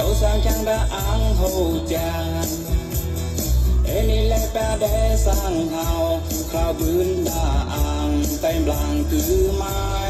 Kau sang đã ang hầu chàng Eni lệ ba đế sang hào Khao bươn đã ang Tay blang cứ mai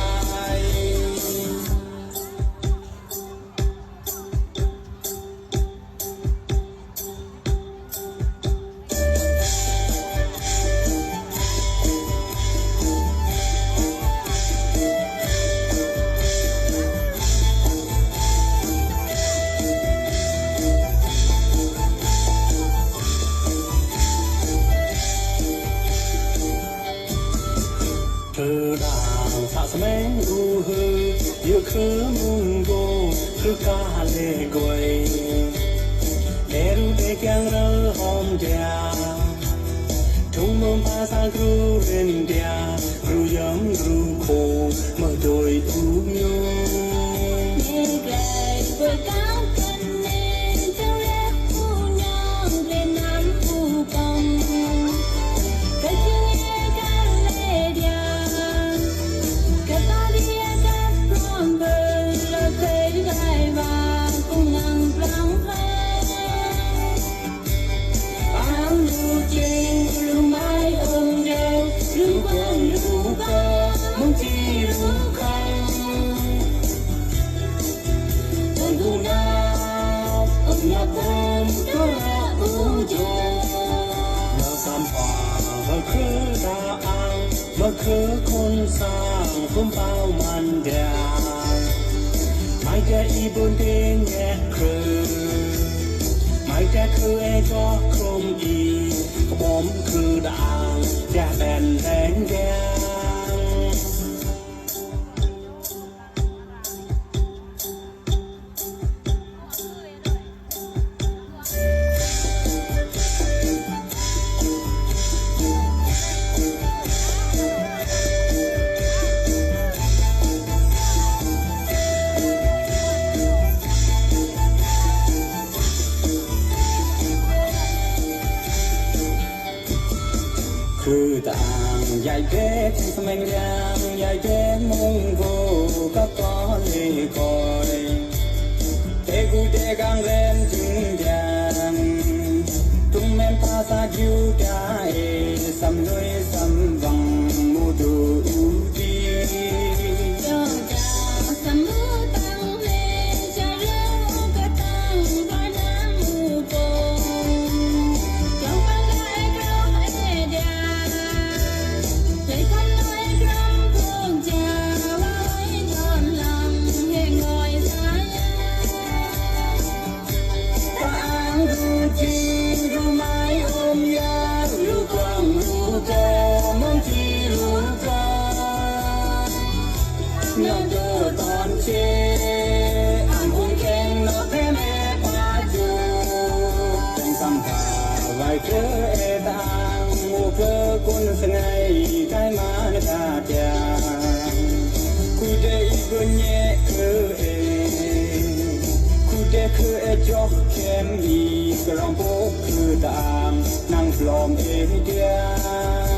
맹우흐 유크문고 흑하레고이 내루대경을 험대야 동문파상 그루른대야 อูสามป่าก็คือตาอังมาคือคนสร้างคุ้มเป้ามันเดียไม่แค่อีบุญเดนแง่คือไม่แค่คือเอกครมอีผมคือดังแก่แบนแดงแก่คือตามยายเพชรสมัยแรามยายเพชรมุ่งโกก็ก้อนเลยก่อยเอกูเดกังเล sebenarnya ke Kuda ke ejok kem i kelompok ke tam Nang flom e dia